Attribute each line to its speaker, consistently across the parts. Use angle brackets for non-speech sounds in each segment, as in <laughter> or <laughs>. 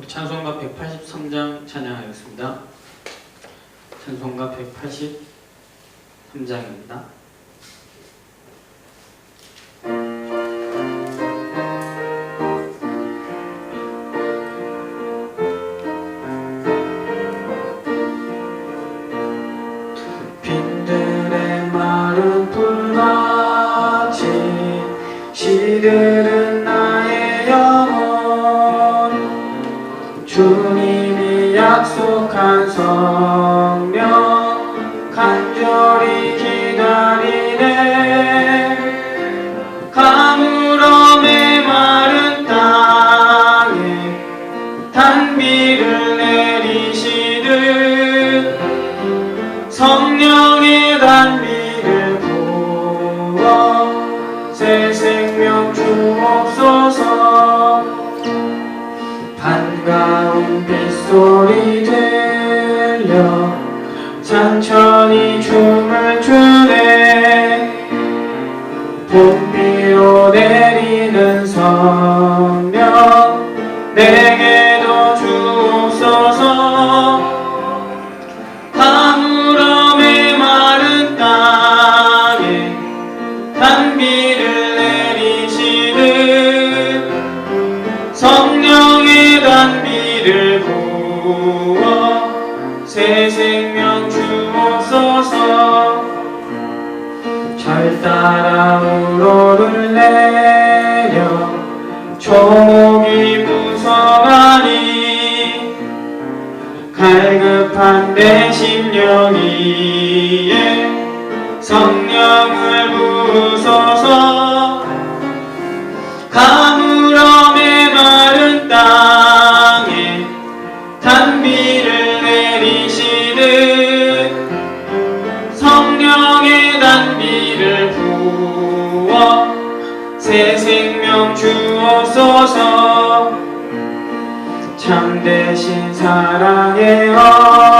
Speaker 1: 우리 찬송가 183장 찬양하겠습니다. 찬송가 183장입니다. 봄비로 내리는 성령 내 사랑의 언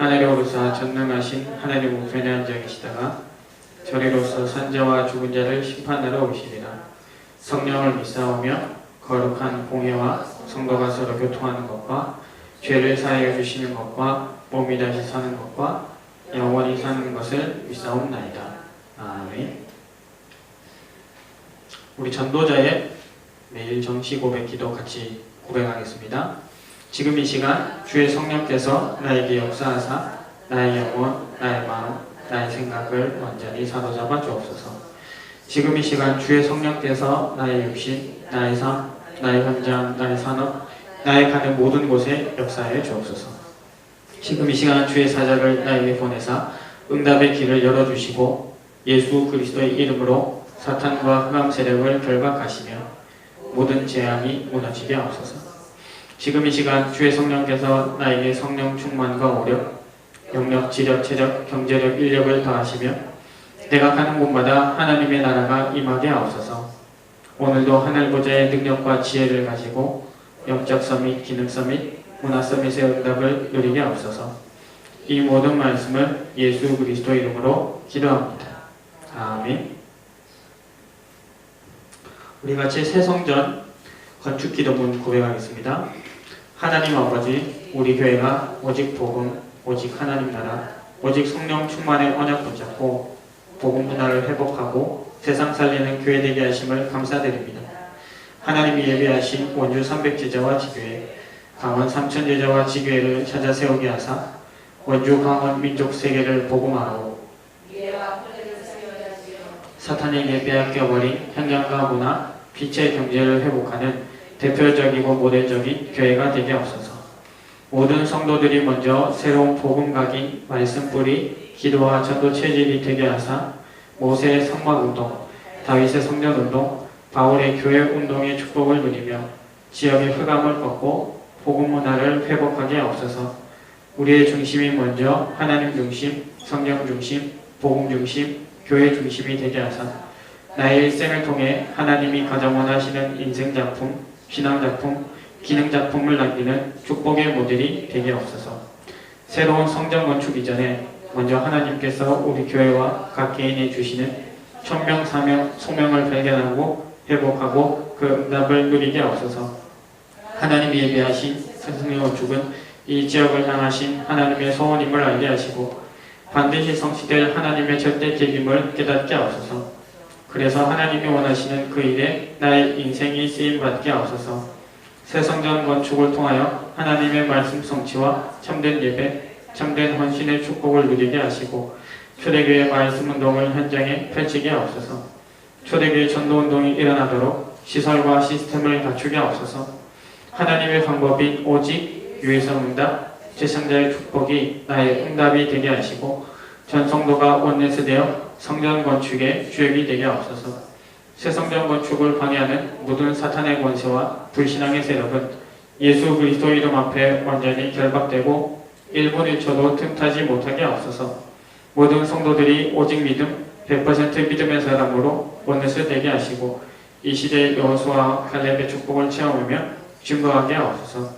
Speaker 1: 오르사 전능하신 하나님 우편에 앉아 계시다가 저리로서 산자와 죽은 자를 심판하러 오시리라 성령을 믿사오며 거룩한 공예와 성도가 서로 교통하는 것과 죄를 사하여 주시는 것과 몸이 다시 사는 것과 영원히 사는 것을 믿사옵나이다. 아멘. 우리 전도자의 매일 정시 고백 기도 같이 고백하겠습니다. 지금 이 시간 주의 성령께서 나에게 역사하사 나의 영혼, 나의 마음, 나의 생각을 완전히 사로잡아 주옵소서. 지금 이 시간 주의 성령께서 나의 육신, 나의 삶, 나의 현장, 나의 산업, 나의 가는 모든 곳에 역사해 주옵소서. 지금 이 시간 주의 사자를 나에게 보내사 응답의 길을 열어주시고 예수 그리스도의 이름으로 사탄과 흑암 세력을 결박하시며 모든 재앙이 무너지게 하옵소서. 지금 이 시간 주의 성령께서 나에게 성령 충만과 오력, 영력, 지력, 체력, 경제력, 인력을 더하시며 내가 가는 곳마다 하나님의 나라가 임하게 하옵소서. 오늘도 하늘 보좌의 능력과 지혜를 가지고 영적 서밋, 기능 서밋, 문화 서밋의 응답을 누리게 하옵소서. 이 모든 말씀을 예수 그리스도 이름으로 기도합니다. 아멘. 우리 같이 새성전 건축 기도문 고백하겠습니다. 하나님 아버지, 우리 교회가 오직 복음, 오직 하나님 나라, 오직 성령 충만의 언약 붙잡고 복음 문화를 회복하고 세상 살리는 교회 되게 하심을 감사드립니다. 하나님이 예비하신 원주 300제자와 지교회, 강원 삼천제자와 지교회를 찾아 세우게 하사 원주 강원 민족 세계를 복음하고 사탄에게 빼앗겨버린 향양과 문화, 빛의 경제를 회복하는 대표적이고 모델적인 교회가 되게 하옵소서. 모든 성도들이 먼저 새로운 복음 각인, 말씀 뿌리, 기도와 전도 체질이 되게 하사 모세의 성막 운동, 다윗의 성전 운동, 바울의 교회 운동의 축복을 누리며 지역의 흑암을 꺾고 복음 문화를 회복하게 하옵소서. 우리의 중심이 먼저 하나님 중심, 성경 중심, 복음 중심, 교회 중심이 되게 하사 나의 일생을 통해 하나님이 가장 원하시는 인생 작품, 신앙 작품, 기능 작품을 남기는 축복의 모델이 되게 없어서 새로운 성전 건축 이전에 먼저 하나님께서 우리 교회와 각 개인에 주시는 천명, 사명, 소명을 발견하고 회복하고 그 응답을 누리게 없어서 하나님이 예비하신 스승의 건축은 이 지역을 향하신 하나님의 소원임을 알게 하시고 반드시 성취될 하나님의 절대 계획임을 깨닫게 하옵소서. 그래서 하나님이 원하시는 그 일에 나의 인생이 쓰임 받게 하옵소서. 새 성전 건축을 통하여 하나님의 말씀 성취와 참된 예배, 참된 헌신의 축복을 누리게 하시고 초대교회 말씀 운동을 현장에 펼치게 하옵소서. 초대교회 전도 운동이 일어나도록 시설과 시스템을 갖추게 하옵소서. 하나님의 방법인 오직 유해성 응답, 제상자의 축복이 나의 응답이 되게 하시고 전 성도가 원내스 되어 성전 건축의 주역이 되게 하옵소서. 새 성전 건축을 방해하는 모든 사탄의 권세와 불신앙의 세력은 예수 그리스도 이름 앞에 완전히 결박되고 1분 1초도 틈타지 못하게 하옵소서. 모든 성도들이 오직 믿음, 100% 믿음의 사람으로 원내스 되게 하시고 이 시대의 여호수아 칼렙의 축복을 체험하며 증거하게 하옵소서.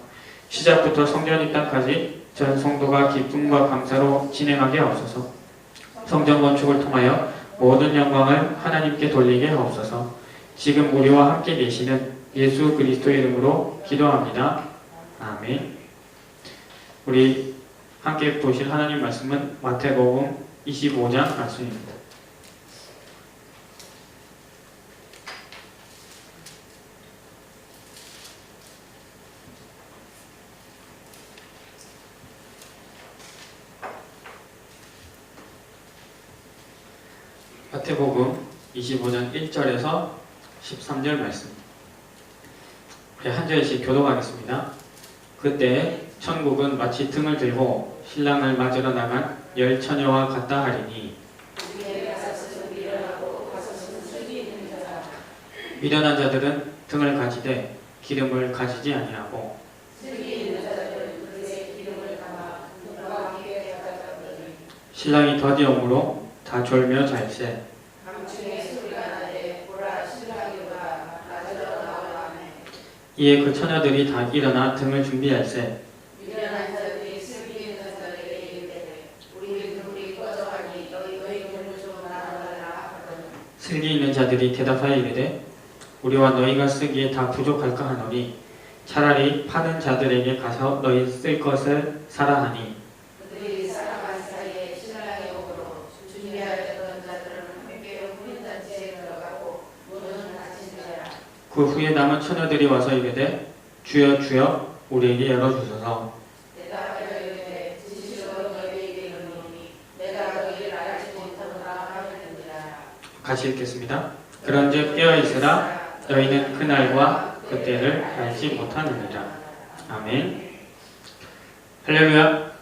Speaker 1: 시작부터 성전 입당까지 전 성도가 기쁨과 감사로 진행하게 하옵소서. 성전 건축을 통하여 모든 영광을 하나님께 돌리게 하옵소서. 지금 우리와 함께 계시는 예수 그리스도 이름으로 기도합니다. 아멘. 우리 함께 보실 하나님 말씀은 마태복음 25장 말씀입니다. 마태복음 25장 1절에서 13절 말씀. 우리 한 절씩 교도하겠습니다. 그때 천국은 마치 등을 들고 신랑을 맞으러 나간 열 처녀와 같다 하리니 미련한 자들은 등을 가지되 기름을 가지지 아니하고 신랑이 더디om으로 다 졸며 잘세 이에 그 처녀들이 다 일어나 등을 준비할세. 슬기 있는 자들이 대답하여 이르되 우리와 너희가 쓰기에 다 부족할까 하노니 차라리 파는 자들에게 가서 너희 쓸 것을 사라 하니 그 후에 남은 처녀들이 와서 이르되 주여 주여 우리에게 열어주소서 같이 읽겠습니다. 그런즉 깨어 있으라 너희는 그날과 그때를 알지 못하느니라. 아멘. 할렐루야.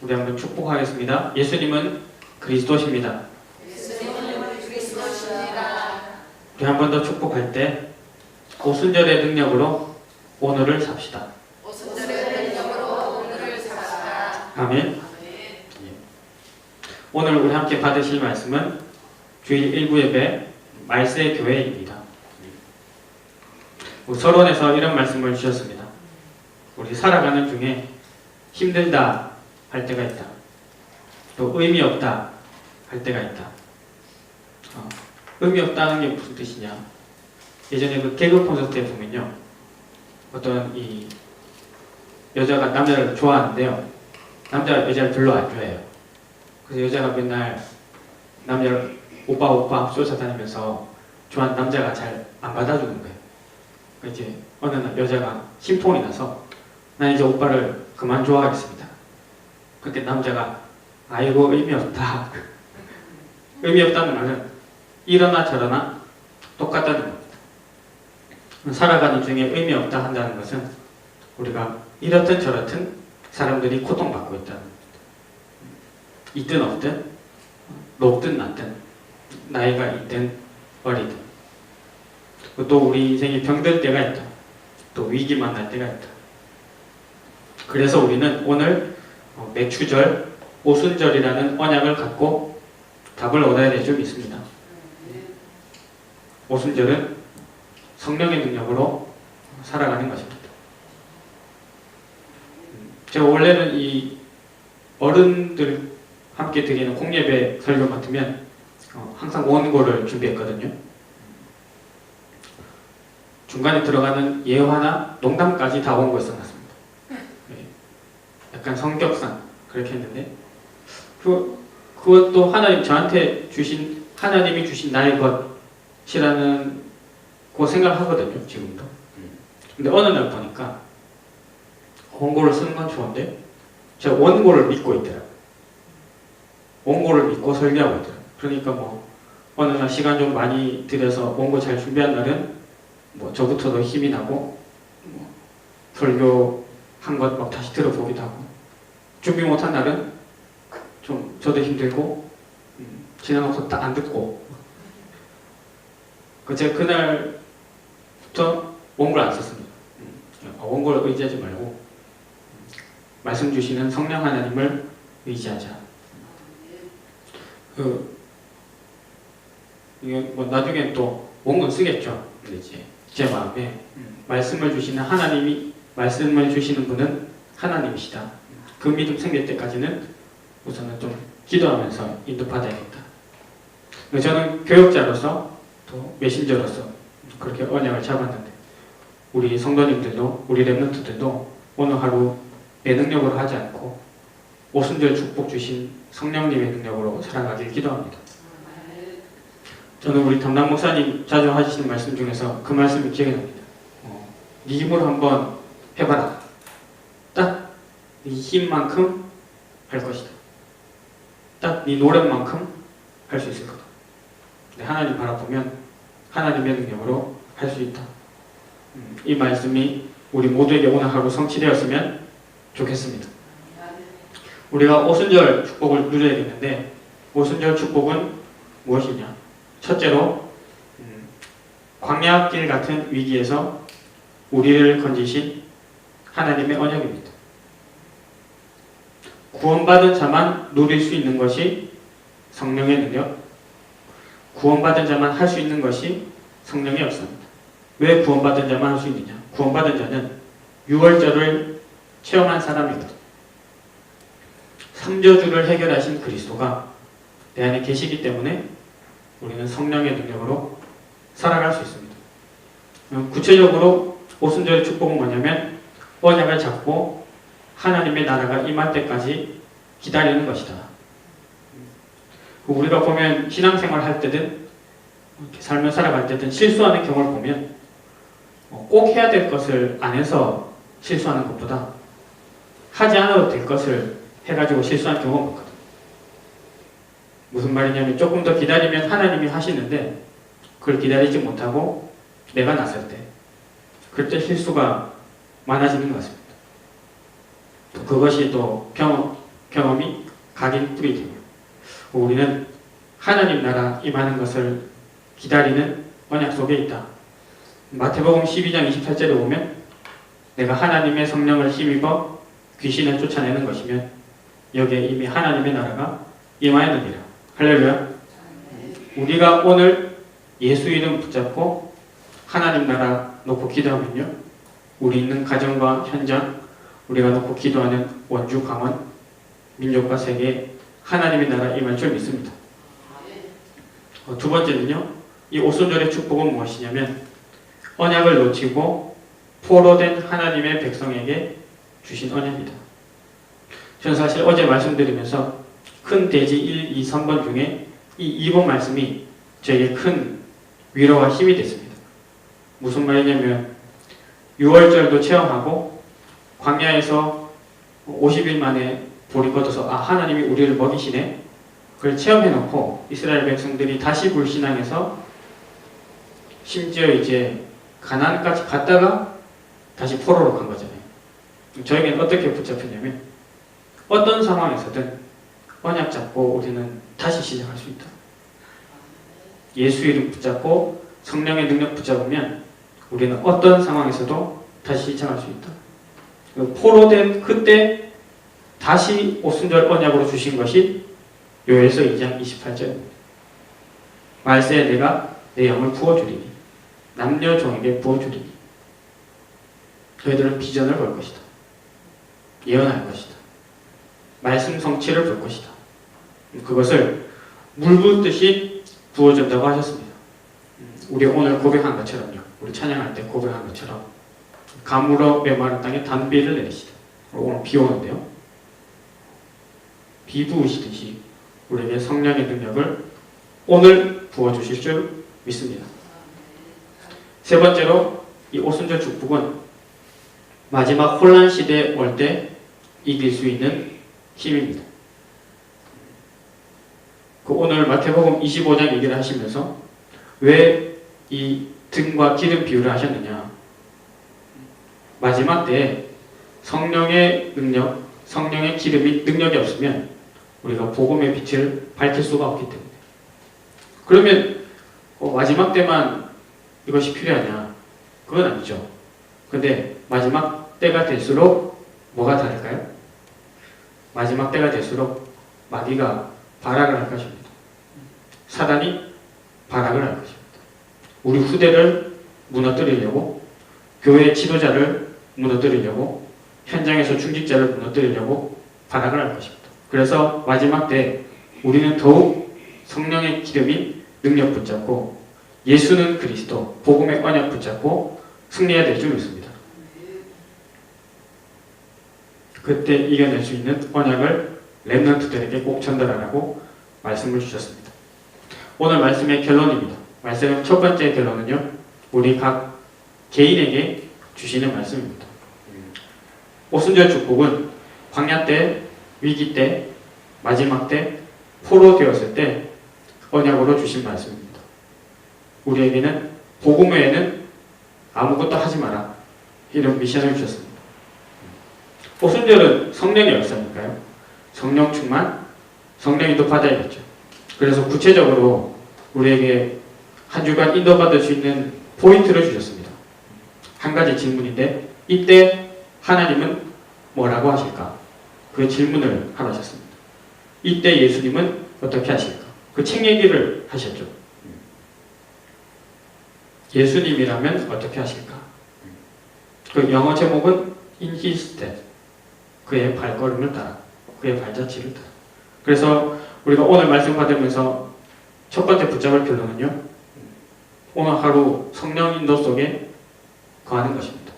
Speaker 1: 우리 한번 축복하겠습니다. 예수님은 그리스도십니다. 한 번 더 축복할 때 오순절의 능력으로 오늘을 삽시다. 아멘. 예. 오늘 우리 함께 받으실 말씀은 주일 일부 예배 말세 교회입니다. 뭐 서론에서 이런 말씀을 주셨습니다. 우리 살아가는 중에 힘들다 할 때가 있다. 또 의미 없다 할 때가 있다. 어, 의미 없다는 게 무슨 뜻이냐? 예전에 그 개그 콘서트에 보면요. 어떤 이 여자가 남자를 좋아하는데요. 남자가 여자를 별로 안 좋아해요. 그래서 여자가 맨날 남자를 오빠 오빠 쫓아다니면서 좋아하는 남자가 잘 안 받아주는 거예요. 그러니까 이제 어느 날 여자가 심통이 나서 나 이제 오빠를 그만 좋아하겠습니다. 그때 남자가 아이고 의미 없다. <laughs> 의미 없다는 말은 이러나 저러나 똑같다는 겁니다. 살아가는 중에 의미 없다 한다는 것은 우리가 이렇든 저렇든 사람들이 고통받고 있다는 겁니다. 있든 없든 높든 낮든 나이가 있든 어리든 또 우리 인생이 병들 때가 있다. 또 위기 만날 때가 있다. 그래서 우리는 오늘 어, 매추절, 오순절이라는 언약을 갖고 답을 얻어야 될 점이 있습니다. 오순절은 성령의 능력으로 살아가는 것입니다. 음, 제가 원래는 이 어른들 함께 드리는 공예배 설교 같으면 어, 항상 원고를 준비했거든요. 중간에 들어가는 예화나 농담까지 다 원고에 써놨습니다. 네. 약간 성격상 그렇게 했는데 그, 그것도 하나님 저한테 주신 하나님이 주신 나의 것 이라는 그 생각하거든요 지금도. 근데 어느 날 보니까 원고를 쓰는 건 좋은데 제가 원고를 믿고 있더라고요. 원고를 믿고 설계하고 있더라고요. 그러니까 뭐 어느 날 시간 좀 많이 들여서 원고 잘 준비한 날은 뭐 저부터도 힘이 나고 뭐 설교 한 것 막 다시 들어보기도 하고 준비 못한 날은 좀 저도 힘들고 음, 지나가서 딱 안 듣고 그 제가 그날부터 원고를 안 썼습니다. 음, 어, 원고를 의지하지 말고 음, 말씀 주시는 성령 하나님을 의지하자. 그 이게 뭐 나중에 또 원고 쓰겠죠. 이제 제 마음에 음, 말씀을 주시는 하나님이 말씀을 주시는 분은 하나님이시다. 그 믿음 생길 때까지는 우선은 좀 기도하면서 인도받아야겠다. 저는 교육자로서 또 메신저로서 그렇게 언약을 잡았는데 우리 성도님들도 우리 랩런트들도 오늘 하루 내 능력으로 하지 않고 오순절 축복 주신 성령님의 능력으로 살아가길 기도합니다. 저는 우리 담당 목사님 자주 하시는 말씀 중에서 그 말씀이 기억이 납니다. 어, 네 힘으로 한번 해봐라. 딱 네 힘만큼 할 것이다. 딱 네 노력만큼 할 수 있을 거다. 근데 하나님 바라보면 하나님의 능력으로 할 수 있다. 음, 이 말씀이 우리 모두에게 오늘 하루 성취되었으면 좋겠습니다. 우리가 오순절 축복을 누려야겠는데 오순절 축복은 무엇이냐? 첫째로 음, 광야길 같은 위기에서 우리를 건지신 하나님의 언약입니다. 구원받은 자만 누릴 수 있는 것이 성령의 능력, 구원받은 자만 할 수 있는 것이 성령의 역사입니다. 왜 구원받은 자만 할 수 있느냐? 구원받은 자는 유월절을 체험한 사람이거든. 삼저주를 해결하신 그리스도가 내 안에 계시기 때문에 우리는 성령의 능력으로 살아갈 수 있습니다. 구체적으로 오순절의 축복은 뭐냐면 언약을 잡고 하나님의 나라가 임할 때까지 기다리는 것이다. 우리가 보면 신앙생활 할 때든 삶을 살아갈 때든 실수하는 경우를 보면 꼭 해야 될 것을 안 해서 실수하는 것보다 하지 않아도 될 것을 해가지고 실수하는 경우가 많거든. 무슨 말이냐면 조금 더 기다리면 하나님이 하시는데 그걸 기다리지 못하고 내가 나설 때 그때 실수가 많아지는 것 같습니다. 또 그것이 또 경험, 경험이 각인 뿌리 되고 우리는 하나님 나라 임하는 것을 기다리는 언약 속에 있다. 마태복음 12장 28절에 보면 내가 하나님의 성령을 힘입어 귀신을 쫓아내는 것이면 여기에 이미 하나님의 나라가 임하였느니라. 할렐루야. 우리가 오늘 예수 이름 붙잡고 하나님 나라 놓고 기도하면요. 우리 있는 가정과 현장, 우리가 놓고 기도하는 원주 강원, 민족과 세계 하나님의 나라 임할 줄 믿습니다. 어, 두 번째는요. 이 오순절의 축복은 무엇이냐면 언약을 놓치고 포로된 하나님의 백성에게 주신 언약입니다. 저는 사실 어제 말씀드리면서 큰 대지 1, 2, 3번 중에 이 2번 말씀이 저에게 큰 위로와 힘이 됐습니다. 무슨 말이냐면 6월절도 체험하고 광야에서 50일 만에 걷어서 아 하나님이 우리를 먹이시네 그걸 체험해놓고 이스라엘 백성들이 다시 불신앙해서 심지어 이제 가나안까지 갔다가 다시 포로로 간 거잖아요. 저에게는 어떻게 붙잡혔냐면 어떤 상황에서든 언약 잡고 우리는 다시 시작할 수 있다. 예수 이름 붙잡고 성령의 능력 붙잡으면 우리는 어떤 상황에서도 다시 시작할 수 있다. 그 포로된 그때 다시 오순절 언약으로 주신 것이 요에서 2장 28절입니다. 말세에 내가 내 영을 부어주리니 남녀 종에게 부어주리니 너희들은 비전을 볼 것이다. 예언할 것이다. 말씀 성취를 볼 것이다. 그것을 물 붓듯이 부어준다고 하셨습니다. 우리 오늘 고백한 것처럼요. 우리 찬양할 때 고백한 것처럼 가물어 메마른 땅에 단비를 내리시다. 오늘 비 오는데요. 비 부으시듯이 우리에게 성령의 능력을 오늘 부어주실 줄 믿습니다. 세 번째로 이 오순절 축복은 마지막 혼란 시대에 올 때 이길 수 있는 힘입니다. 그 오늘 마태복음 25장 얘기를 하시면서 왜 이 등과 기름 비유를 하셨느냐? 마지막 때에 성령의 능력, 성령의 기름이 능력이 없으면 우리가 복음의 빛을 밝힐 수가 없기 때문에. 그러면 어, 마지막 때만 이것이 필요하냐? 그건 아니죠. 근데 마지막 때가 될수록 뭐가 다를까요? 마지막 때가 될수록 마귀가 발악을 할 것입니다. 사단이 발악을 할 것입니다. 우리 후대를 무너뜨리려고 교회 지도자를 무너뜨리려고 현장에서 중직자를 무너뜨리려고 발악을 할 것입니다. 그래서 마지막 때 우리는 더욱 성령의 기름이 능력 붙잡고 예수는 그리스도 복음의 언약 붙잡고 승리해야 될 줄 믿습니다. 그때 이겨낼 수 있는 언약을 렘넌트들에게 꼭 전달하라고 말씀을 주셨습니다. 오늘 말씀의 결론입니다. 말씀의 첫 번째 결론은요. 우리 각 개인에게 주시는 말씀입니다. 오순절 축복은 광야 때, 위기 때, 마지막 때, 포로 되었을 때 언약으로 주신 말씀입니다. 우리에게는 복음 외에는 아무것도 하지 마라. 이런 미션을 주셨습니다. 오순절은 성령의 역사니까요. 성령 충만, 성령이 또 받아야겠죠. 그래서 구체적으로 우리에게 한 주간 인도받을 수 있는 포인트를 주셨습니다. 한 가지 질문인데 이때 하나님은 뭐라고 하실까? 그 질문을 하러 하셨습니다. 이때 예수님은 어떻게 하실까? 그 책 얘기를 하셨죠. 예수님이라면 어떻게 하실까? 그 영어 제목은 In His Step. 그의 발걸음을 따라, 그의 발자취를 따라. 그래서 우리가 오늘 말씀 받으면서 첫 번째 붙잡을 결론은요. 오늘 하루 성령 인도 속에 거하는 것입니다.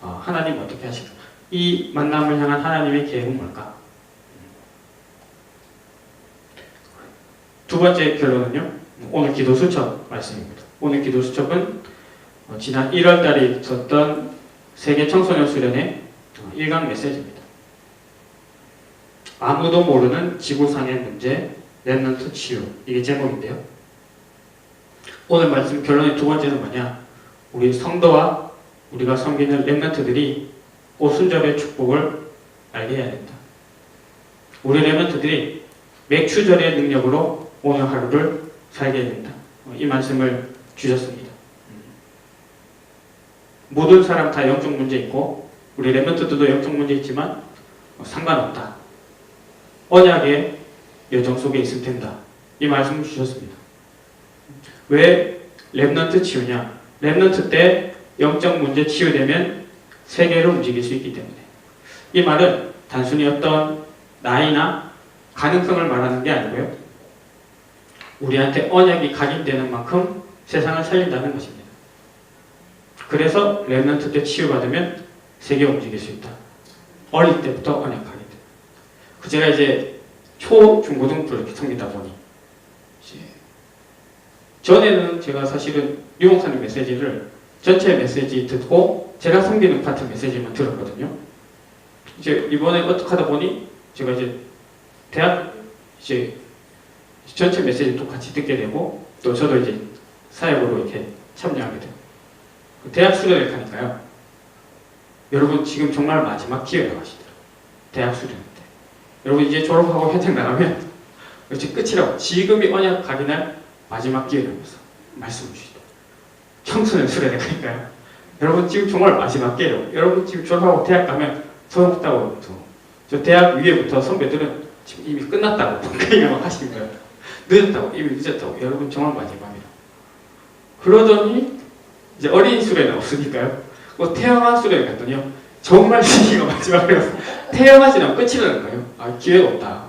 Speaker 1: 아, 하나님 어떻게 하실까? 이 만남을 향한 하나님의 계획은 뭘까? 두 번째 결론은요. 오늘 기도 수첩 말씀입니다. 오늘 기도 수첩은 어, 지난 1월 달에 있었던 세계 청소년 수련회 1강 메시지입니다. 아무도 모르는 지구상의 문제, 랩넌트 치유. 이게 제목인데요. 오늘 말씀 결론의 두 번째는 뭐냐? 우리 성도와 우리가 섬기는 랩넌트들이 오순절의 축복을 알게 해야 된다. 우리 랩넌트들이 맥추절의 능력으로 오늘 하루를 살게 된다. 이 말씀을 주셨습니다. 모든 사람 다 영적 문제 있고 우리 랩런트들도 영적 문제 있지만 상관없다. 언약의 여정 속에 있을 텐다. 이 말씀을 주셨습니다. 왜 랩런트 치유냐? 랩런트 때 영적 문제 치유되면 세계를 움직일 수 있기 때문에 이 말은 단순히 어떤 나이나 가능성을 말하는 게 아니고요. 우리한테 언약이 각인되는 만큼 세상을 살린다는 것입니다. 그래서 랩런트 때 치유받으면 세계 움직일 수 있다. 어릴 때부터 언약하게 돼. 그 제가 이제 초, 중, 고등 부를 이렇게 섬기다 보니 전에는 제가 사실은 유목사님 메시지를 전체 메시지 듣고 제가 섬기는 파트 메시지만 들었거든요. 이제 이번에 어떻게 하다 보니 제가 이제 대학 이제 전체 메시지 똑같이 듣게 되고 또 저도 이제 사역으로 이렇게 참여하게 돼요. 그 대학 수련회 가니까요. 여러분 지금 정말 마지막 기회라고 하시더라고요. 대학 수련회 때. 여러분 이제 졸업하고 현장 나가면 이제 끝이라고. 지금이 언약 가기 날 마지막 기회라면서 말씀을 주시더라고요. 청소년 수련회 가니까요. 여러분 지금 정말 마지막 기회라고. 여러분 지금 졸업하고 대학 가면 소용없다고. 저 대학 위에부터 선배들은 지금 이미 끝났다고 그 얘기를 막 하시는 거예요. 늦었다고 이미 늦었다고 여러분 정말 마지막이다. 그러더니 이제 어린 수련은 없으니까요. 뭐 태어난 수련회 갔더니요. 정말 시기가 <laughs> 마지막이라서 태어나지 않으면 끝이라는 거예요. 아 기회가 없다.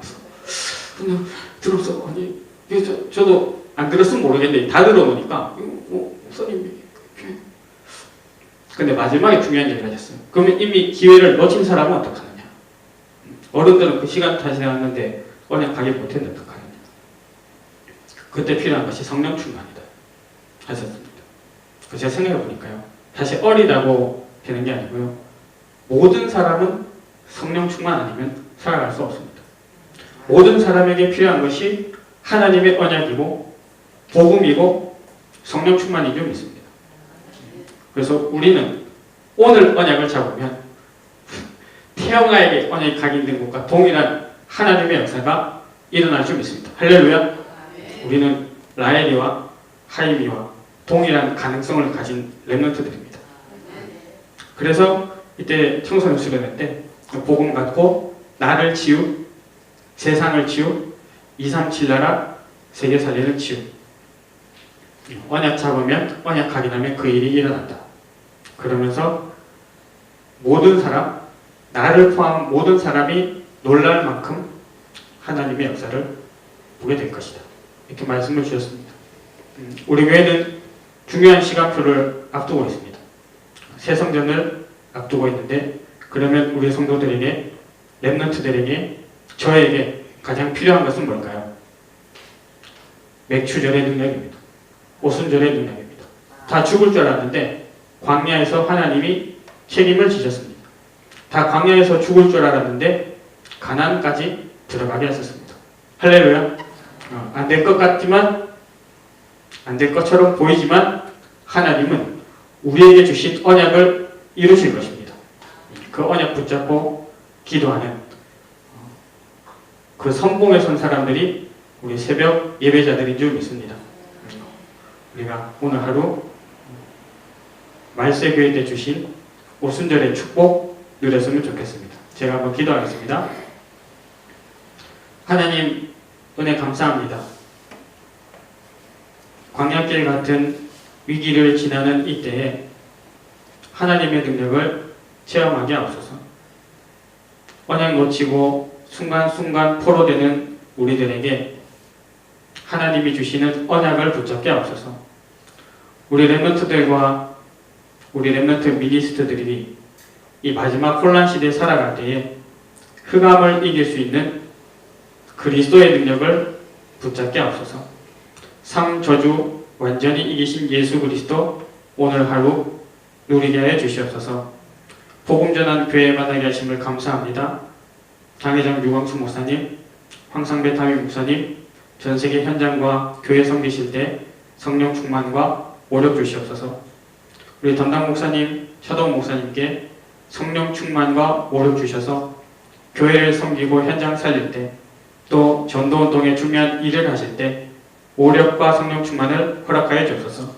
Speaker 1: 그냥 들었어. 아니 저, 저도 안 들었으면 모르겠는데 다 들어보니까 이거 뭐 이렇게. 근데 마지막에 중요한 얘기를 하셨어요. 그러면 이미 기회를 놓친 사람은 어떡하느냐? 어른들은 그 시간 탓에 왔는데 언약 가기 못했는데 어떡하느냐? 그때 필요한 것이 성령 충만이다. 하셨습니다. 그 제가 생각해 보니까요. 사실 어리다고 되는 게 아니고요. 모든 사람은 성령 충만 아니면 살아갈 수 없습니다. 모든 사람에게 필요한 것이 하나님의 언약이고 복음이고 성령 충만인 줄 믿습니다. 그래서 우리는 오늘 언약을 잡으면 태영아에게 언약이 각인된 것과 동일한 하나님의 역사가 일어날 줄 믿습니다. 할렐루야. 우리는 라엘이와 하임이와 동일한 가능성을 가진 랩런트들입니다. 그래서 이때 청소년 수련회 때 복음 갖고 나를 지우 세상을 지우 237 나라 세계 살리는 지우 언약 잡으면 언약 각인하면 그 일이 일어난다. 그러면서 모든 사람 나를 포함 모든 사람이 놀랄 만큼 하나님의 역사를 보게 될 것이다. 이렇게 말씀을 주셨습니다. 음, 우리 교회는 중요한 시간표를 앞두고 있습니다. 새 성전을 앞두고 있는데 그러면 우리 성도들에게 랩런트들에게 저에게 가장 필요한 것은 뭘까요? 맥추절의 능력입니다. 오순절의 능력입니다. 다 죽을 줄 알았는데 광야에서 하나님이 책임을 지셨습니다. 다 광야에서 죽을 줄 알았는데 가나안까지 들어가게 하셨습니다. 할렐루야. 어, 안될 것 같지만 안 될 것처럼 보이지만 하나님은 우리에게 주신 언약을 이루실 것입니다. 그 언약 붙잡고 기도하는 어, 그 선봉에 선 사람들이 우리 새벽 예배자들인 줄 믿습니다. 우리가 오늘 하루 말세교회 때 주신 오순절의 축복 누렸으면 좋겠습니다. 제가 한번 기도하겠습니다. 하나님 은혜 감사합니다. 광야길 같은 위기를 지나는 이때에 하나님의 능력을 체험하게 하옵소서. 언약 놓치고 순간순간 포로되는 우리들에게 하나님이 주시는 언약을 붙잡게 하옵소서. 우리 랩런트들과 우리 랩런트 미니스트들이 이 마지막 혼란 시대에 살아갈 때에 흑암을 이길 수 있는 그리스도의 능력을 붙잡게 하옵소서. 상 저주 완전히 이기신 예수 그리스도 오늘 하루 누리게 하여 주시옵소서. 복음 전한 교회 만나게 하심을 감사합니다. 장회장 유광수 목사님, 황상배 담임 목사님, 전 세계 현장과 교회 섬기실 때 성령 충만과 오력 주시옵소서. 우리 담당 목사님, 샤도우 목사님께 성령 충만과 오력 주셔서 교회를 섬기고 현장 살릴 때 또 전도 운동에 중요한 일을 하실 때 오력과 성령 충만을 허락하여 주옵소서.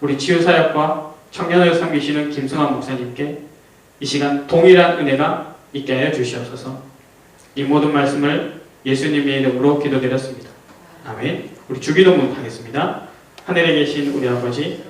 Speaker 1: 우리 치유 사역과 청년을 섬기시는 김승환 목사님께 이 시간 동일한 은혜가 있게 하여 주시옵소서. 이 모든 말씀을 예수님의 이름으로 기도드렸습니다. 아멘. 우리 주기도문 하겠습니다. 하늘에 계신 우리 아버지